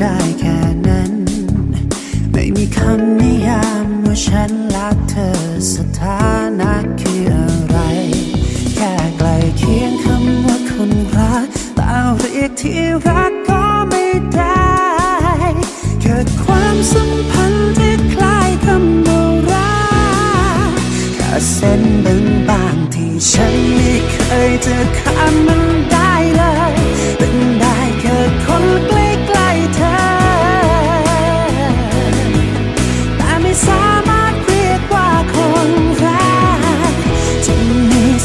ได้แค่นั้น ไม่มีคำนิยามว่าฉันรักเธอสถานะคืออะไร แค่ใกลเคียงคำว่าคนรักต่เรียกที่รักก็ไม่ได้เกิดความสัมพันธ์ที่คล้ายคำว่ารักแค่เส้นบางๆที่ฉันไม่เคยจะข้ามมันได้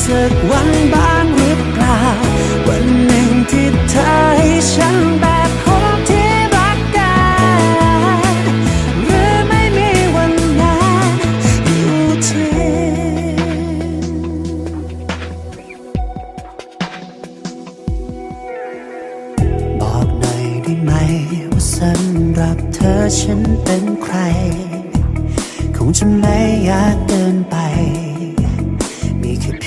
สักวันบ้างหรือเปล่า วันหนึ่งที่เธอให้ฉันแบบคนที่รักกันหรือไม่มีวันนั้นอยู่ที่บอกหน่อยได้ไหม ว่าสำหรับเธอฉันเป็นใคร คงจะไม่อยาก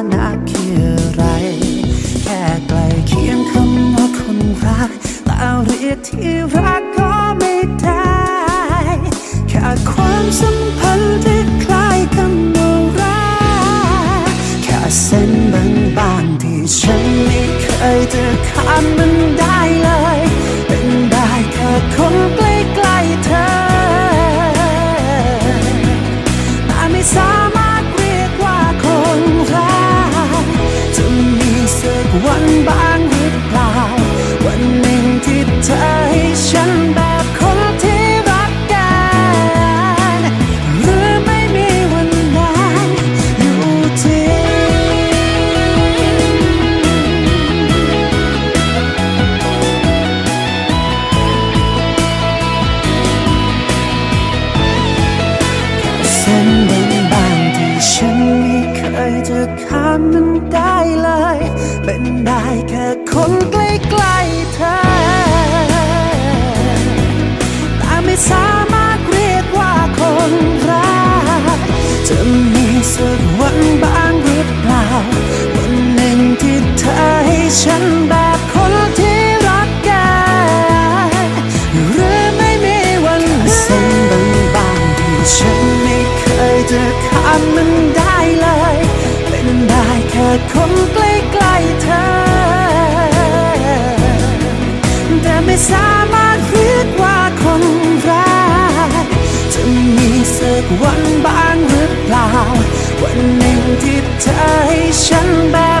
น ยที่รักก็ไม่ได้แค่ความสัมพันธ์ที่คล้ายคำว่ารักแค่เส้นบางๆที่ฉันไม่เคยจะข้ามมันได้เลย เป็นได้แค่คน ข้ามมันได้เลย เป็นได้แค่คนใกล้ๆเธอ แต่ไม่สามารถเรียกว่าคนรัก จะมีสักวันบ้างหรือเปล่า วันหนึ่งที่เธอให้ฉันแบ บ้างหรือเปล่า วันหนึ่งที่เธอให้ฉันแบบ